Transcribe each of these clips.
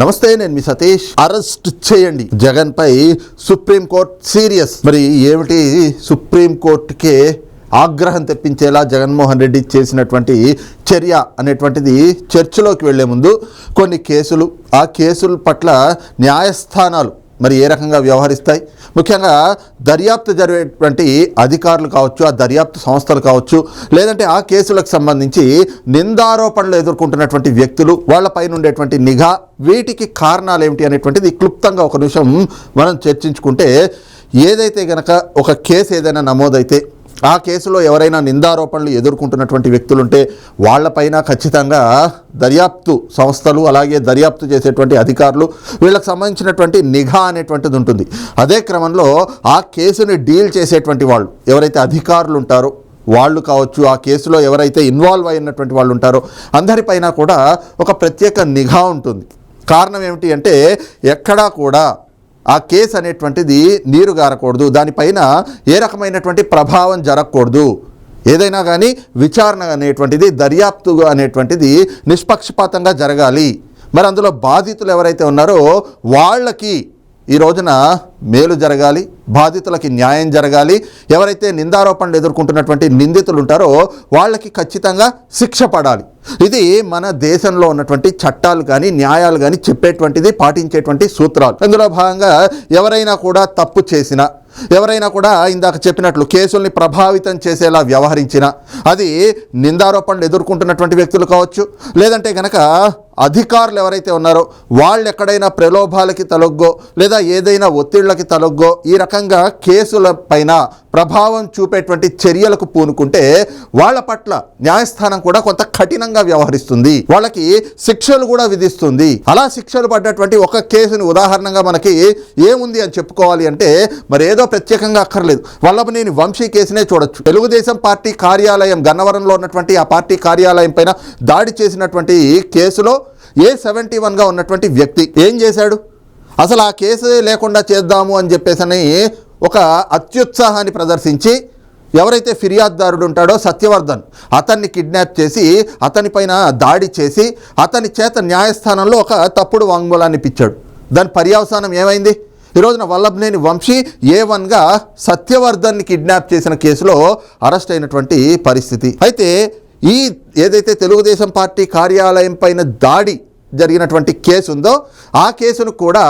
నమస్తే నేను మీ సతీష్. అరెస్ట్ చేయండి. జగన్ పై సుప్రీం కోర్ట్ సీరియస్. మరి ఏమిటి సుప్రీంకోర్టుకే ఆగ్రహం తెప్పించేలా జగన్మోహన్ రెడ్డి చేసినటువంటి చర్య అనేటువంటిది చర్చలోకి వెళ్ళే ముందు కొన్ని కేసులు ఆ కేసుల పట్ల న్యాయస్థానాలు మరి ఏ రకంగా వ్యవహరిస్తాయి? ముఖ్యంగా దర్యాప్తు జరిగేటువంటి అధికారులు కావచ్చు ఆ దర్యాప్తు సంస్థలు కావచ్చు లేదంటే ఆ కేసులకు సంబంధించి నిందారోపణలు ఎదుర్కొంటున్నటువంటి వ్యక్తులు వాళ్ళపైన ఉండేటువంటి నిఘా వీటికి కారణాలు ఏమిటి అనేటువంటిది క్లుప్తంగా ఒక నిమిషం మనం చర్చించుకుంటే ఏదైతే గనక ఒక కేసు ఏదైనా నమోదైతే ఆ కేసులో ఎవరైనా నిందారోపణలు ఎదుర్కొంటున్నటువంటి వ్యక్తులుంటే వాళ్ళపైన ఖచ్చితంగా దర్యాప్తు సంస్థలు అలాగే దర్యాప్తు చేసేటువంటి అధికారులు వీళ్ళకి సంబంధించినటువంటి నిఘా అనేటువంటిది ఉంటుంది. అదే క్రమంలో ఆ కేసుని డీల్ చేసేటువంటి వాళ్ళు ఎవరైతే అధికారులు ఉంటారో వాళ్ళు కావచ్చు ఆ కేసులో ఎవరైతే ఇన్వాల్వ్ అయినటువంటి వాళ్ళు ఉంటారో అందరిపైన కూడా ఒక ప్రత్యేక నిఘా ఉంటుంది. కారణం ఏమిటి అంటే ఎక్కడా కూడా ఆ కేసు అనేటువంటిది నీరు గారకూడదు దానిపైన ఏ రకమైనటువంటి ప్రభావం జరగకూడదు. ఏదైనా కానీ విచారణ అనేటువంటిది దర్యాప్తు అనేటువంటిది నిష్పక్షపాతంగా జరగాలి. మరి అందులో బాధితులు ఎవరైతే ఉన్నారో వాళ్ళకి ఈ రోజున మేలు జరగాలి బాధితులకి న్యాయం జరగాలి. ఎవరైతే నిందారోపణలు ఎదుర్కొంటున్నటువంటి నిందితులు ఉంటారో వాళ్ళకి ఖచ్చితంగా శిక్ష పడాలి. ఇది మన దేశంలో ఉన్నటువంటి చట్టాలు కానీ న్యాయాలు కానీ చెప్పేటువంటిది పాటించేటువంటి సూత్రాలు. అందులో భాగంగా ఎవరైనా కూడా తప్పు చేసినా ఎవరైనా కూడా ఇందాక చెప్పినట్లు కేసుల్ని ప్రభావితం చేసేలా వ్యవహరించిన అది నిందారోపణలు ఎదుర్కొంటున్నటువంటి వ్యక్తులు కావచ్చు లేదంటే కనుక అధికారులు ఎవరైతే ఉన్నారో వాళ్ళు ఎక్కడైనా ప్రలోభాలకి తలొగ్గో లేదా ఏదైనా ఒత్తిళ్ళకి తలొగ్గో ఈ రకంగా కేసుల పైన ప్రభావం చూపేటువంటి చర్యలకు పూనుకుంటే వాళ్ళ పట్ల న్యాయస్థానం కూడా కొంత కఠినంగా వ్యవహరిస్తుంది. వాళ్ళకి శిక్షలు కూడా విధిస్తుంది. అలా శిక్షలు పడ్డటువంటి ఒక కేసుని ఉదాహరణగా మనకి ఏముంది అని చెప్పుకోవాలి అంటే మరి ఏదో ప్రత్యేకంగా అక్కర్లేదు. వల్లభనేని వంశీ కేసునే చూడొచ్చు. తెలుగుదేశం పార్టీ కార్యాలయం గన్నవరంలో ఉన్నటువంటి ఆ పార్టీ కార్యాలయం పైన దాడి చేసినటువంటి కేసులో ఏ సెవెంటీ వన్గా ఉన్నటువంటి వ్యక్తి ఏం చేశాడు? అసలు ఆ కేసు లేకుండా చేద్దాము అని చెప్పేసి ఒక అత్యుత్సాహాన్ని ప్రదర్శించి ఎవరైతే ఫిర్యాదుదారుడు ఉంటాడో సత్యవర్ధన్ అతన్ని కిడ్నాప్ చేసి అతనిపైన దాడి చేసి అతని చేత న్యాయస్థానంలో ఒక తప్పుడు వాంగ్మూలాన్ని ఇప్పించాడు. దాని పర్యవసానం ఏమైంది? ఈ రోజున వల్లభనేని వంశీ ఏ వన్గా సత్యవర్ధన్ని కిడ్నాప్ చేసిన కేసులో అరెస్ట్ అయినటువంటి పరిస్థితి. అయితే ఈ ఏదైతే తెలుగుదేశం పార్టీ కార్యాలయం పైన దాడి జరిగినటువంటి కేసు ఉందో ఆ కేసును కూడా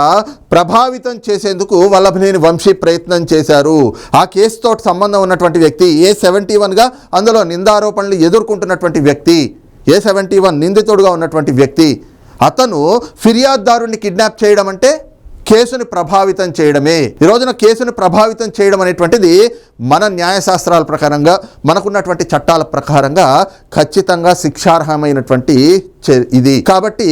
ప్రభావితం చేసేందుకు వల్లభనేని వంశీ ప్రయత్నం చేశారు. ఆ కేసుతో సంబంధం ఉన్నటువంటి వ్యక్తి ఏ సెవెంటీ వన్గా అందులో నిందారోపణలు ఎదుర్కొంటున్నటువంటి వ్యక్తి ఏ సెవెంటీ వన్ నిందితుడుగా ఉన్నటువంటి వ్యక్తి అతను ఫిర్యాదుదారుని కిడ్నాప్ చేయడం అంటే కేసుని ప్రభావితం చేయడమే. ఈ రోజున కేసుని ప్రభావితం చేయడం అనేటువంటిది మన న్యాయశాస్త్రాల ప్రకారంగా మనకున్నటువంటి చట్టాల ప్రకారంగా ఖచ్చితంగా శిక్షార్హమైనటువంటి ఇది. కాబట్టి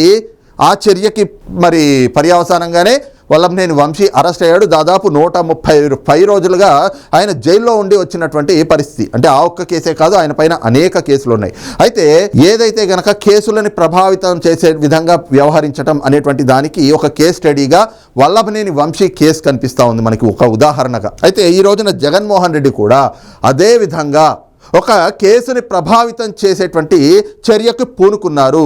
ఆ చర్యకి మరి పర్యవసానంగానే వల్లభనేని వంశీ అరెస్ట్ అయ్యాడు. దాదాపు నూట ముప్పై పై రోజులుగా ఆయన జైల్లో ఉండి వచ్చినటువంటి పరిస్థితి. అంటే ఆ ఒక్క కేసే కాదు ఆయన పైన అనేక కేసులు ఉన్నాయి. అయితే ఏదైతే గనక కేసులని ప్రభావితం చేసే విధంగా వ్యవహరించడం అనేటువంటి దానికి ఒక కేస్ స్టడీగా వల్లభనేని వంశీ కేసు కనిపిస్తూ ఉంది మనకి ఒక ఉదాహరణగా. అయితే ఈ రోజున జగన్మోహన్ రెడ్డి కూడా అదే విధంగా ఒక కేసుని ప్రభావితం చేసేటువంటి చర్యకు పూనుకున్నారు.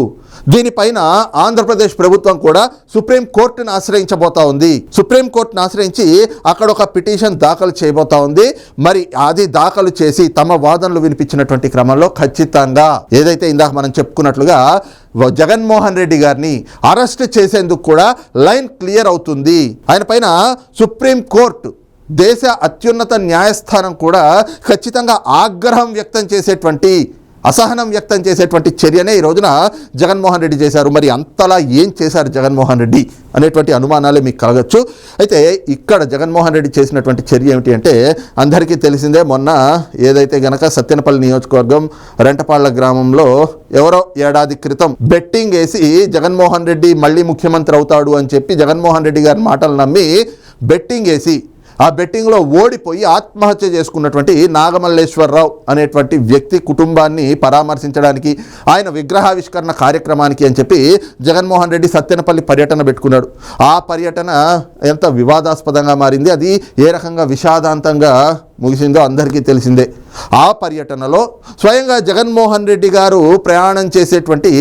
దీనిపైన ఆంధ్రప్రదేశ్ ప్రభుత్వం కూడా సుప్రీం కోర్టును ఆశ్రయించబోతా ఉంది. సుప్రీం కోర్టును ఆశ్రయించి అక్కడ ఒక పిటిషన్ దాఖలు చేయబోతా ఉంది. మరి అది దాఖలు చేసి తమ వాదనలు వినిపించినటువంటి క్రమంలో ఖచ్చితంగా ఏదైతే ఇందాక మనం చెప్పుకున్నట్లుగా జగన్మోహన్ రెడ్డి గారిని అరెస్ట్ చేసేందుకు కూడా లైన్ క్లియర్ అవుతుంది. ఆయన పైన సుప్రీం కోర్టు దేశ అత్యున్నత న్యాయస్థానం కూడా ఖచ్చితంగా ఆగ్రహం వ్యక్తం చేసేటువంటి అసహనం వ్యక్తం చేసేటువంటి చర్యనే ఈ రోజున జగన్మోహన్ రెడ్డి చేశారు. మరి అంతలా ఏం చేశారు జగన్మోహన్ రెడ్డి అనేటువంటి అనుమానాలే మీకు కలగచ్చు. అయితే ఇక్కడ జగన్మోహన్ రెడ్డి చేసినటువంటి చర్య ఏమిటి అంటే అందరికీ తెలిసిందే మొన్న ఏదైతే గనక సత్యనపల్లి నియోజకవర్గం రెంటపాళ్ళ గ్రామంలో ఎవరో ఏడాది క్రితం బెట్టింగ్ వేసి జగన్మోహన్ రెడ్డి మళ్ళీ ముఖ్యమంత్రి అవుతాడు అని చెప్పి జగన్మోహన్ రెడ్డి గారి మాటలు నమ్మి బెట్టింగ్ వేసి ఆ బెట్టింగ్లో ఓడిపోయి ఆత్మహత్య చేసుకున్నటువంటి నాగమల్లేశ్వరరావు అనేటువంటి వ్యక్తి కుటుంబాన్ని పరామర్శించడానికి ఆయన విగ్రహావిష్కరణ కార్యక్రమానికి అని చెప్పి జగన్మోహన్ రెడ్డి సత్యనపల్లి పర్యటన పెట్టుకున్నాడు. ఆ పర్యటన ఎంత వివాదాస్పదంగా మారింది అది ఏ రకంగా విషాదాంతంగా ముగిసిందో అందరికీ తెలిసిందే. ఆ పర్యటనలో స్వయంగా జగన్మోహన్ రెడ్డి గారు ప్రయాణం చేసేటువంటి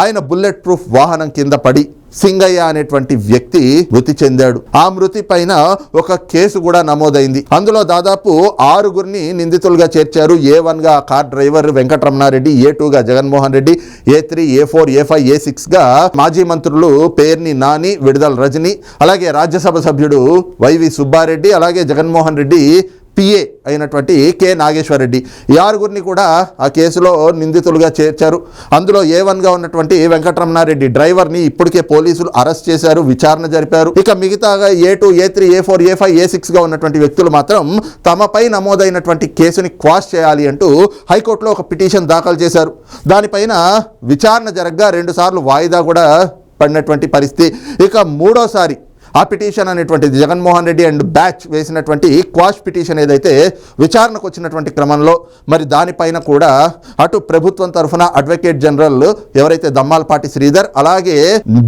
ఆయన బుల్లెట్ ప్రూఫ్ వాహనం కింద పడి సింగయ్య అనేటువంటి వ్యక్తి మృతి చెందాడు. ఆ మృతి పైన ఒక కేసు కూడా నమోదైంది. అందులో దాదాపు ఆరుగురిని నిందితులుగా చేర్చారు. ఏ వన్గా కార్ డ్రైవర్ వెంకటరమణారెడ్డి ఏ టూగా Jaganmohan Reddy A three A four A five A సిక్స్గా మాజీ మంత్రులు పేర్ని నాని విడుదల రజని అలాగే రాజ్యసభ సభ్యుడు వైవి సుబ్బారెడ్డి అలాగే జగన్మోహన్ రెడ్డి పిఏ అయినటువంటి కె నాగేశ్వరరెడ్డి. ఈ ఆరుగురిని కూడా ఆ కేసులో నిందితులుగా చేర్చారు. అందులో ఏ వన్గా ఉన్నటువంటి వెంకటరమణారెడ్డి డ్రైవర్ని ఇప్పటికే పోలీసులు అరెస్ట్ చేశారు విచారణ జరిపారు. ఇక మిగతాగా A two A three A four A five A సిక్స్గా ఉన్నటువంటి వ్యక్తులు మాత్రం తమపై నమోదైనటువంటి కేసుని క్వాష్ చేయాలి అంటూ హైకోర్టులో ఒక పిటిషన్ దాఖలు చేశారు. దానిపైన విచారణ జరగ్గా రెండుసార్లు వాయిదా కూడా పడినటువంటి పరిస్థితి. ఇక మూడోసారి ఆ పిటిషన్ అనేటువంటిది జగన్మోహన్ రెడ్డి అండ్ బ్యాచ్ వేసినటువంటి క్వాష్ పిటిషన్ ఏదైతే విచారణకు వచ్చినటువంటి క్రమంలో మరి దానిపైన కూడా అటు ప్రభుత్వం తరఫున అడ్వకేట్ జనరల్ ఎవరైతే దమ్మాలపాటి శ్రీధర్ అలాగే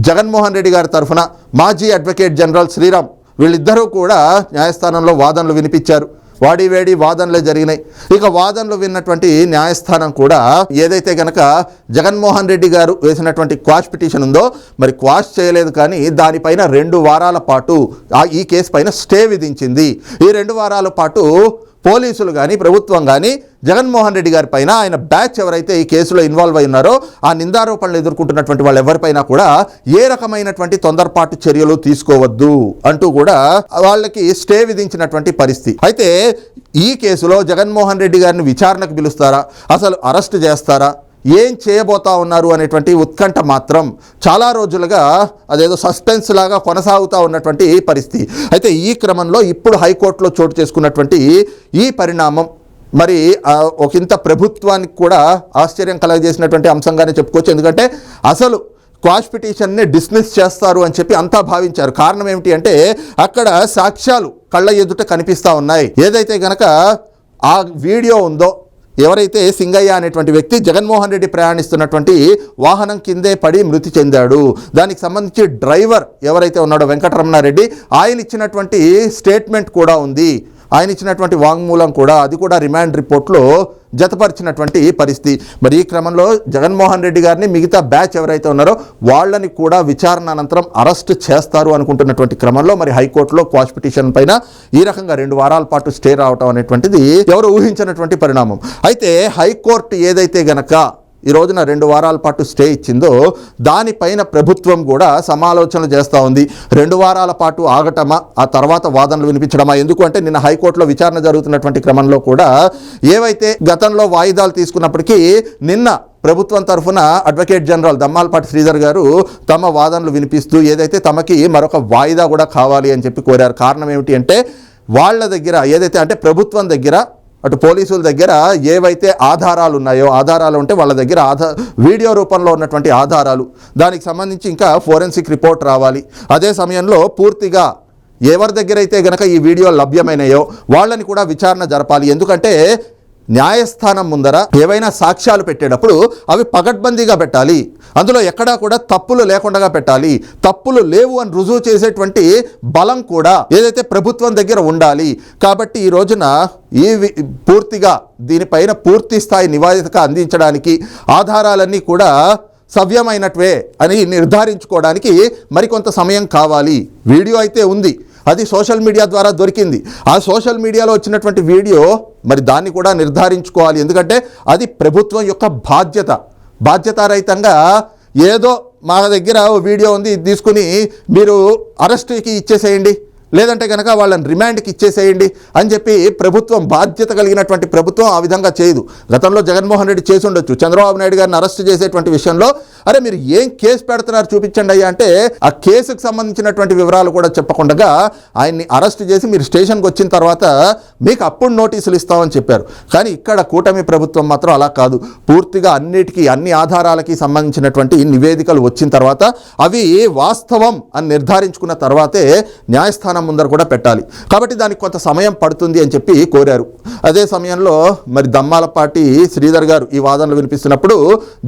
జగన్మోహన్ రెడ్డి గారి తరఫున మాజీ అడ్వకేట్ జనరల్ శ్రీరామ్ వీళ్ళిద్దరూ కూడా న్యాయస్థానంలో వాదనలు వినిపించారు. వాడి వేడి వాదనలే జరిగినాయి. ఇక వాదనలు విన్నటువంటి న్యాయస్థానం కూడా ఏదైతే గనక జగన్మోహన్ రెడ్డి గారు వేసినటువంటి క్వాష్ పిటిషన్ ఉందో మరి క్వాష్ చేయలేదు కానీ దానిపైన రెండు వారాల పాటు ఆ ఈ కేసు పైన స్టే విధించింది. ఈ రెండు వారాల పాటు పోలీసులు కానీ ప్రభుత్వం కానీ జగన్మోహన్ రెడ్డి గారి పైన ఆయన బ్యాచ్ ఎవరైతే ఈ కేసులో ఇన్వాల్వ్ అయి ఉన్నారో ఆ నిందారోపణలు ఎదుర్కొంటున్నటువంటి వాళ్ళు ఎవరిపైన కూడా ఏ రకమైనటువంటి తొందరపాటు చర్యలు తీసుకోవద్దు అంటూ కూడా వాళ్ళకి స్టే విధించినటువంటి పరిస్థితి. అయితే ఈ కేసులో జగన్మోహన్ రెడ్డి గారిని విచారణకు పిలుస్తారా? అసలు అరెస్ట్ చేస్తారా? ఏం చేయబోతా ఉన్నారు అనేటువంటి ఉత్కంఠ మాత్రం చాలా రోజులుగా అదేదో సస్పెన్స్ లాగా కొనసాగుతూ ఉన్నటువంటి పరిస్థితి. అయితే ఈ క్రమంలో ఇప్పుడు హైకోర్టులో చోటు చేసుకున్నటువంటి ఈ పరిణామం మరి ఆ, ఒకంత ప్రభుత్వానికి కూడా ఆశ్చర్యం కలగజేసినటువంటి అంశంగానే చెప్పుకోవచ్చు. ఎందుకంటే అసలు క్వాష్ పిటిషన్ని డిస్మిస్ చేస్తారు అని చెప్పి అంతా భావించారు. కారణం ఏమిటి అంటే అక్కడ సాక్ష్యాలు కళ్ళ ఎదుట కనిపిస్తూ ఉన్నాయి. ఏదైతే గనక ఆ వీడియో ఉందో ఎవరైతే సింగయ్య అనేటువంటి వ్యక్తి జగన్మోహన్ రెడ్డి ప్రయాణిస్తున్నటువంటి వాహనం కిందే పడి మృతి చెందాడు. దానికి సంబంధించి డ్రైవర్ ఎవరైతే ఉన్నాడో వెంకటరమణారెడ్డి ఆయన ఇచ్చినటువంటి స్టేట్మెంట్ కూడా ఉంది. ఆయన ఇచ్చినటువంటి వాంగ్మూలం కూడా అది కూడా రిమాండ్ రిపోర్ట్లో జతపరిచినటువంటి పరిస్థితి. మరి ఈ క్రమంలో జగన్మోహన్ రెడ్డి గారిని మిగతా బ్యాచ్ ఎవరైతే ఉన్నారో వాళ్ళని కూడా విచారణ అనంతరం అరెస్ట్ చేస్తారు అనుకుంటున్నటువంటి క్రమంలో మరి హైకోర్టులో క్వాష్ పిటిషన్ పైన ఈ రకంగా రెండు వారాల పాటు స్టే రావటం అనేటువంటిది ఎవరు ఊహించినటువంటి పరిణామం. అయితే హైకోర్టు ఏదైతే గనక ఈ రోజున రెండు వారాల పాటు స్టే ఇచ్చిందో దానిపైన ప్రభుత్వం కూడా సమాలోచనలు చేస్తూ ఉంది. రెండు వారాల పాటు ఆగటమా ఆ తర్వాత వాదనలు వినిపించడమా ఎందుకు అంటే నిన్న హైకోర్టులో విచారణ జరుగుతున్నటువంటి క్రమంలో కూడా ఏవైతే గతంలో వాయిదాలు తీసుకున్నప్పటికీ నిన్న ప్రభుత్వం తరఫున అడ్వకేట్ జనరల్ దమ్మాలపాటి శ్రీధర్ గారు తమ వాదనలు వినిపిస్తూ ఏదైతే తమకి మరొక వాయిదా కూడా కావాలి అని చెప్పి కోరారు. కారణం ఏమిటి అంటే వాళ్ళ దగ్గర ఏదైతే అంటే ప్రభుత్వం దగ్గర అటు పోలీసుల దగ్గర ఏవైతే ఆధారాలు ఉన్నాయో ఆధారాలు ఉంటే వాళ్ళ దగ్గర ఆధా వీడియో రూపంలో ఉన్నటువంటి ఆధారాలు. దానికి సంబంధించి ఇంకా ఫోరెన్సిక్ రిపోర్ట్ రావాలి. అదే సమయంలో పూర్తిగా ఎవరి దగ్గర అయితే గనక ఈ వీడియో లభ్యమైనయో వాళ్ళని కూడా విచారణ జరపాలి. ఎందుకంటే న్యాయస్థానం ముందర ఏవైనా సాక్ష్యాలు పెట్టేటప్పుడు అవి పగడ్బందీగా పెట్టాలి. అందులో ఎక్కడా కూడా తప్పులు లేకుండా పెట్టాలి. తప్పులు లేవు అని రుజువు చేసేటువంటి బలం కూడా ఏదైతే ప్రభుత్వం దగ్గర ఉండాలి. కాబట్టి ఈ రోజున ఈ పూర్తిగా దీనిపైన పూర్తి స్థాయి నివేదిక అందించడానికి ఆధారాలన్నీ కూడా సవ్యమైనట్వే అని నిర్ధారించుకోవడానికి మరికొంత సమయం కావాలి. వీడియో అయితే ఉంది. అది సోషల్ మీడియా ద్వారా దొరికింది. ఆ సోషల్ మీడియాలో వచ్చినటువంటి వీడియో మరి దాన్ని కూడా నిర్ధారించుకోవాలి. ఎందుకంటే అది ప్రభుత్వం యొక్క బాధ్యత. బాధ్యతారహితంగా ఏదో మా దగ్గర వీడియో ఉంది ఇది తీసుకుని మీరు అరెస్ట్కి ఇచ్చేసేయండి. లేదంటే కనుక వాళ్ళని రిమాండ్కి ఇచ్చేసేయండి అని చెప్పి ప్రభుత్వం బాధ్యత కలిగినటువంటి ప్రభుత్వం ఆ విధంగా చేయదు. గతంలో జగన్మోహన్ రెడ్డి చేసి ఉండొచ్చు. చంద్రబాబు నాయుడు గారిని అరెస్ట్ చేసేటువంటి విషయంలో అరే మీరు ఏం కేసు పెడుతున్నారు చూపించండి అయ్యా అంటే ఆ కేసుకు సంబంధించినటువంటి వివరాలు కూడా చెప్పకుండా ఆయన్ని అరెస్ట్ చేసి మీరు స్టేషన్కి వచ్చిన తర్వాత మీకు అప్పుడు నోటీసులు ఇస్తామని చెప్పారు. కానీ ఇక్కడ కూటమి ప్రభుత్వం మాత్రం అలా కాదు. పూర్తిగా అన్నిటికీ అన్ని ఆధారాలకి సంబంధించినటువంటి నివేదికలు వచ్చిన తర్వాత అవి వాస్తవం అని నిర్ధారించుకున్న తర్వాతే న్యాయస్థానం ముందర కూడా పెట్టాలి. కాబట్టి దానికి కొంత సమయం పడుతుంది అని చెప్పి కోరారు. అదే సమయంలో మరి దమ్మాలపాటి శ్రీధర్ గారు ఈ వాదనలు వినిపిస్తున్నప్పుడు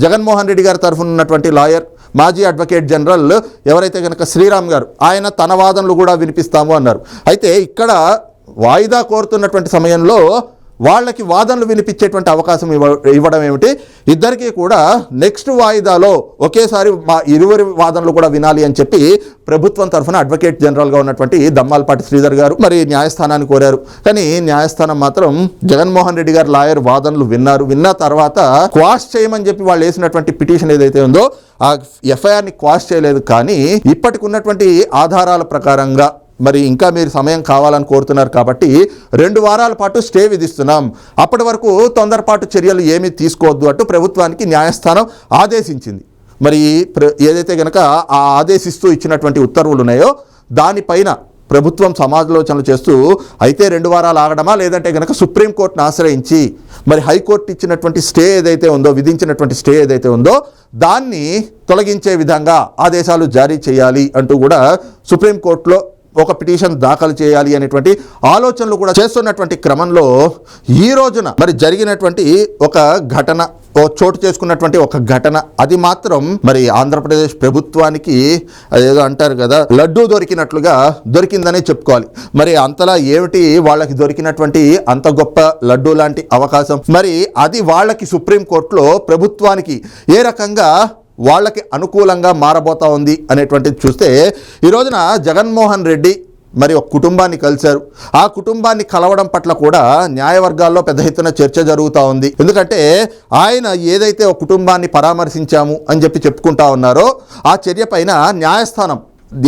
జగన్మోహన్ రెడ్డి గారి తరఫున ఉన్నటువంటి లాయర్ మాజీ అడ్వకేట్ జనరల్ ఎవరైతే కనుక శ్రీరామ్ గారు ఆయన తన వాదనలు కూడా వినిపిస్తాము అన్నారు. అయితే ఇక్కడ వాయిదా కోరుతున్నటువంటి సమయంలో వాళ్ళకి వాదనలు వినిపించేటువంటి అవకాశం ఇవ్వ ఇవ్వడం ఏమిటి? ఇద్దరికీ కూడా నెక్స్ట్ వాయిదాలో ఒకేసారి మా ఇరువురి వాదనలు కూడా వినాలి అని చెప్పి ప్రభుత్వం తరఫున అడ్వకేట్ జనరల్గా ఉన్నటువంటి దమ్మాలపాటి శ్రీధర్ గారు మరి న్యాయస్థానాన్ని కోరారు. కానీ న్యాయస్థానం మాత్రం జగన్మోహన్ రెడ్డి గారు లాయర్ వాదనలు విన్నారు. విన్న తర్వాత క్వాష్ చేయమని చెప్పి వాళ్ళు వేసినటువంటి పిటిషన్ ఏదైతే ఉందో ఆ ఎఫ్ఐఆర్ని క్వాష్ చేయలేదు. కానీ ఇప్పటికి ఉన్నటువంటి ఆధారాల ప్రకారంగా మరి ఇంకా మీరు సమయం కావాలని కోరుతున్నారు కాబట్టి రెండు వారాల పాటు స్టే విధిస్తున్నాం. అప్పటి వరకు తొందరపాటు చర్యలు ఏమీ తీసుకోవద్దు అంటూ ప్రభుత్వానికి న్యాయస్థానం ఆదేశించింది. మరి ప్ర- ఏదైతే కనుక ఆ ఆదేశిస్తూ ఇచ్చినటువంటి ఉత్తర్వులు ఉన్నాయో దానిపైన ప్రభుత్వం సమాజలోచనలు చేస్తూ అయితే రెండు వారాలు ఆగడమా లేదంటే గనక సుప్రీంకోర్టును ఆశ్రయించి మరి హైకోర్టు ఇచ్చినటువంటి స్టే ఏదైతే ఉందో విధించినటువంటి స్టే ఏదైతే ఉందో దాన్ని తొలగించే విధంగా ఆదేశాలు జారీ చేయాలి అంటూ కూడా సుప్రీంకోర్టులో ఒక పిటిషన్ దాఖలు చేయాలి అనేటువంటి ఆలోచనలు కూడా చేస్తున్నటువంటి క్రమంలో ఈ రోజున మరి జరిగినటువంటి ఒక ఘటన ఓ చోటు చేసుకున్నటువంటి ఒక ఘటన. అది మాత్రం మరి ఆంధ్రప్రదేశ్ ప్రభుత్వానికి ఏదో అంటారు కదా లడ్డు దొరికినట్లుగా దొరికిందనే చెప్పుకోవాలి. మరి అంతలా ఏమిటి వాళ్ళకి దొరికినటువంటి అంత గొప్ప లడ్డూ లాంటి అవకాశం? మరి అది వాళ్ళకి సుప్రీంకోర్టులో ప్రభుత్వానికి ఏ రకంగా వాళ్ళకి అనుకూలంగా మారబోతా ఉంది అనేటువంటిది చూస్తే ఈ రోజున జగన్మోహన్ రెడ్డి మరి ఒక కుటుంబాన్ని కలిశారు. ఆ కుటుంబాన్ని కలవడం పట్ల కూడా న్యాయవర్గాల్లో పెద్ద ఎత్తున చర్చ జరుగుతూ ఉంది. ఎందుకంటే ఆయన ఏదైతే ఒక కుటుంబాన్ని పరామర్శించాము అని చెప్పి చెప్పుకుంటా ఉన్నారో ఆ చర్య పైన న్యాయస్థానం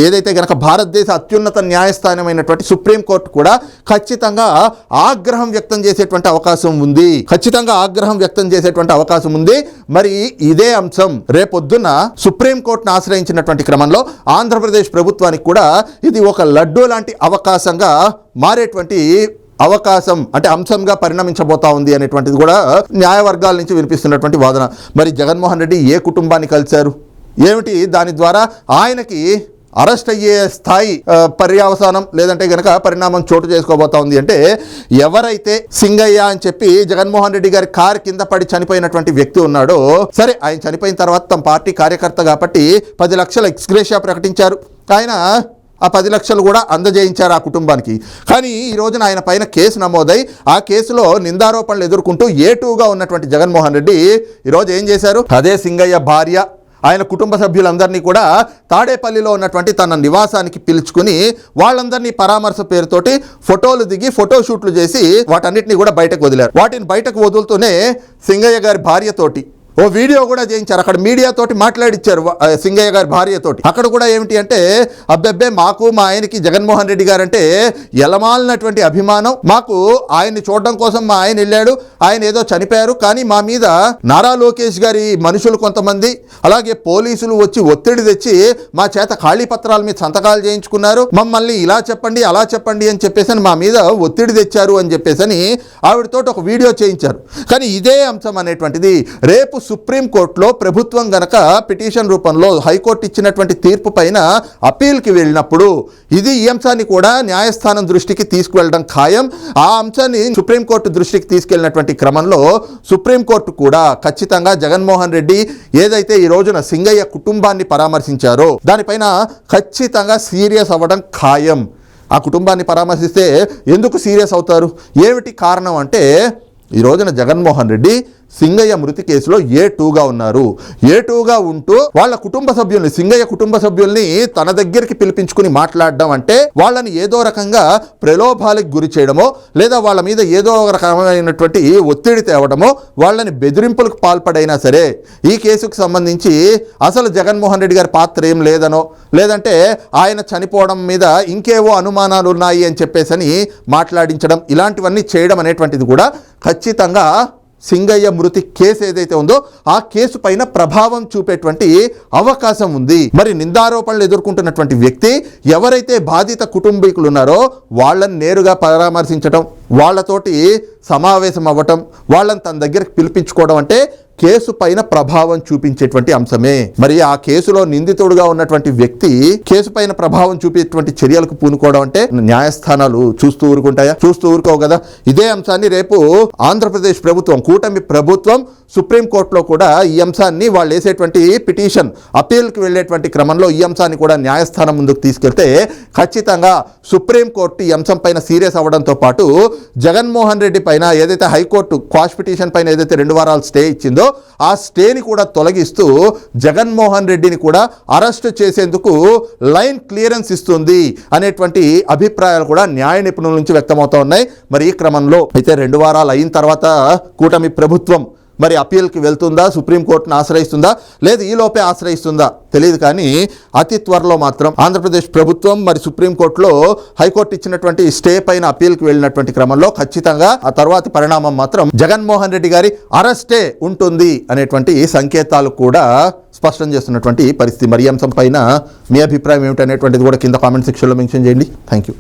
ఏదైతే గనక భారతదేశ అత్యున్నత న్యాయస్థానమైనటువంటి సుప్రీంకోర్టు కూడా ఖచ్చితంగా ఆగ్రహం వ్యక్తం చేసేటువంటి అవకాశం ఉంది. ఖచ్చితంగా ఆగ్రహం వ్యక్తం చేసేటువంటి అవకాశం ఉంది. మరి ఇదే అంశం రేపొద్దున సుప్రీంకోర్టును ఆశ్రయించినటువంటి క్రమంలో ఆంధ్రప్రదేశ్ ప్రభుత్వానికి కూడా ఇది ఒక లడ్డూ లాంటి అవకాశంగా మారేటువంటి అవకాశం అంటే అంశంగా పరిణమించబోతా ఉంది అనేటువంటిది కూడా న్యాయవర్గాల నుంచి వినిపిస్తున్నటువంటి వాదన. మరి జగన్మోహన్ రెడ్డి ఏ కుటుంబాన్ని కలిశారు? ఏమిటి? దాని ద్వారా ఆయనకి అరెస్ట్ అయ్యే స్థాయి పర్యావసానం లేదంటే గనక పరిణామం చోటు చేసుకోబోతా ఉంది అంటే ఎవరైతే సింగయ్య అని చెప్పి జగన్మోహన్ రెడ్డి గారి కారు కింద పడి చనిపోయినటువంటి వ్యక్తి ఉన్నాడో సరే ఆయన చనిపోయిన తర్వాత తమ పార్టీ కార్యకర్త కాబట్టి పది లక్షల ఎక్స్గ్రేషియా ప్రకటించారు. ఆయన ఆ పది లక్షలు కూడా అందజేయించారు ఆ కుటుంబానికి. కానీ ఈ రోజున ఆయన పైన కేసు నమోదై ఆ కేసులో నిందారోపణలు ఎదుర్కొంటూ ఏటూగా ఉన్నటువంటి జగన్మోహన్ రెడ్డి ఈరోజు ఏం చేశారు? అదే సింగయ్య భార్య ఆయన కుటుంబ సభ్యులందరినీ కూడా తాడేపల్లిలో ఉన్నటువంటి తన నివాసానికి పిలుచుకుని వాళ్ళందరినీ పరామర్శ పేరుతోటి ఫోటోలు దిగి ఫోటో షూట్లు చేసి వాటన్నిటిని కూడా బయటకు వదిలారు. వాటిని బయటకు వదులుతూనే సింగయ్య గారి భార్యతోటి ఓ వీడియో కూడా చేయించారు. అక్కడ మీడియా తోటి మాట్లాడిచ్చారు సింగయ్య గారి భార్యతోటి అక్కడ కూడా ఏమిటి అంటే అబ్బెబ్బే మాకు మా ఆయనకి జగన్మోహన్ రెడ్డి గారు అంటే ఎలమాలినటువంటి అభిమానం. మాకు ఆయన్ని చూడడం కోసం మా ఆయన వెళ్ళాడు. ఆయన ఏదో చనిపోయారు. కానీ మా మీద నారా లోకేష్ గారి మనుషులు కొంతమంది అలాగే పోలీసులు వచ్చి ఒత్తిడి తెచ్చి మా చేత ఖాళీ పత్రాల మీద సంతకాలు చేయించుకున్నారు. మమ్మల్ని ఇలా చెప్పండి అలా చెప్పండి అని చెప్పేసి అని మా మీద ఒత్తిడి తెచ్చారు అని చెప్పేసి అని ఆవిడతో ఒక వీడియో చేయించారు. కానీ ఇదే అంశం అనేటువంటిది రేపు సుప్రీంకోర్టులో ప్రభుత్వం గనక పిటిషన్ రూపంలో హైకోర్టు ఇచ్చినటువంటి తీర్పు పైన అప్పీల్కి వెళ్ళినప్పుడు ఇది ఈ అంశాన్ని కూడా న్యాయస్థానం దృష్టికి తీసుకువెళ్ళడం ఖాయం. ఆ అంశాన్ని సుప్రీంకోర్టు దృష్టికి తీసుకెళ్ళినటువంటి క్రమంలో సుప్రీంకోర్టు కూడా ఖచ్చితంగా జగన్మోహన్ రెడ్డి ఏదైతే ఈ రోజున సింగయ్య కుటుంబాన్ని పరామర్శించారో దానిపైన ఖచ్చితంగా సీరియస్ అవ్వడం ఖాయం. ఆ కుటుంబాన్ని పరామర్శిస్తే ఎందుకు సీరియస్ అవుతారు? ఏమిటి కారణం అంటే ఈ రోజున జగన్మోహన్ రెడ్డి సింగయ్య మృతి కేసులో ఏ టూగా ఉన్నారు? ఏ టూగా ఉంటూ వాళ్ళ కుటుంబ సభ్యుల్ని సింగయ్య కుటుంబ సభ్యుల్ని తన దగ్గరికి పిలిపించుకుని మాట్లాడడం అంటే వాళ్ళని ఏదో రకంగా ప్రలోభాలకు గురి చేయడమో లేదా వాళ్ళ మీద ఏదో ఒక రకమైనటువంటి ఒత్తిడి తేవడమో వాళ్ళని బెదిరింపులకు పాల్పడైనా సరే ఈ కేసుకు సంబంధించి అసలు జగన్మోహన్ రెడ్డి గారి పాత్ర ఏం లేదనో లేదంటే ఆయన చనిపోవడం మీద ఇంకేవో అనుమానాలు ఉన్నాయి అని చెప్పేసని మాట్లాడించడం ఇలాంటివన్నీ చేయడం అనేటువంటిది కూడా ఖచ్చితంగా సింగయ్య మృతి కేసు ఏదైతే ఉందో ఆ కేసు పైన ప్రభావం చూపేటువంటి అవకాశం ఉంది. మరి నిందారోపణలు ఎదుర్కొంటున్నటువంటి వ్యక్తి ఎవరైతే బాధిత కుటుంబీకులు ఉన్నారో వాళ్ళని నేరుగా పరామర్శించడం వాళ్ళతోటి సమావేశం అవ్వటం వాళ్ళని తన దగ్గరికి పిలిపించుకోవడం అంటే కేసు పైన ప్రభావం చూపించేటువంటి అంశమే. మరి ఆ కేసులో నిందితుడుగా ఉన్నటువంటి వ్యక్తి కేసు పైన ప్రభావం చూపేటువంటి చర్యలకు పూనుకోవడం అంటే న్యాయస్థానాలు చూస్తూ ఊరుకుంటాయా? చూస్తూ ఊరుకోవు కదా. ఇదే అంశాన్ని రేపు ఆంధ్రప్రదేశ్ ప్రభుత్వం కూటమి ప్రభుత్వం సుప్రీంకోర్టులో కూడా ఈ అంశాన్ని వాళ్ళు వేసేటువంటి పిటిషన్ అప్పీల్కి వెళ్ళేటువంటి క్రమంలో ఈ అంశాన్ని కూడా న్యాయస్థానం ముందుకు తీసుకెళ్తే ఖచ్చితంగా సుప్రీంకోర్టు ఈ అంశం పైన సీరియస్ అవ్వడంతో పాటు జగన్మోహన్ రెడ్డి పైన ఏదైతే హైకోర్టు క్వాష్ పిటిషన్ పైన ఏదైతే రెండు వారాలు స్టే ఇచ్చిందో ఆ స్టేని కూడా తొలగిస్తూ జగన్మోహన్ రెడ్డిని కూడా అరెస్ట్ చేసేందుకు లైన్ క్లియరెన్స్ ఇస్తుంది అనేటువంటి అభిప్రాయాలు కూడా న్యాయ నిపుణుల నుంచి వ్యక్తమవుతా ఉన్నాయి. మరి ఈ క్రమంలో అయితే రెండు వారాలు అయిన తర్వాత కూటమి ప్రభుత్వం మరి అప్పీల్కి వెళ్తుందా? సుప్రీంకోర్టును ఆశ్రయిస్తుందా? లేదు ఈలోపే ఆశ్రయిస్తుందా? తెలియదు కానీ అతి త్వరలో మాత్రం ఆంధ్రప్రదేశ్ ప్రభుత్వం మరి సుప్రీంకోర్టులో హైకోర్టు ఇచ్చినటువంటి స్టే పైన అప్పీల్కి వెళ్ళినటువంటి క్రమంలో ఖచ్చితంగా ఆ తర్వాతి పరిణామం మాత్రం జగన్మోహన్ రెడ్డి గారి అరెస్టే ఉంటుంది అనేటువంటి సంకేతాలు కూడా స్పష్టం చేస్తున్నటువంటి పరిస్థితి. మరి అంశం పైన మీ అభిప్రాయం ఏమిటనేటువంటిది కూడా కింద కామెంట్ సెక్షన్లో మెన్షన్ చేయండి. Thank you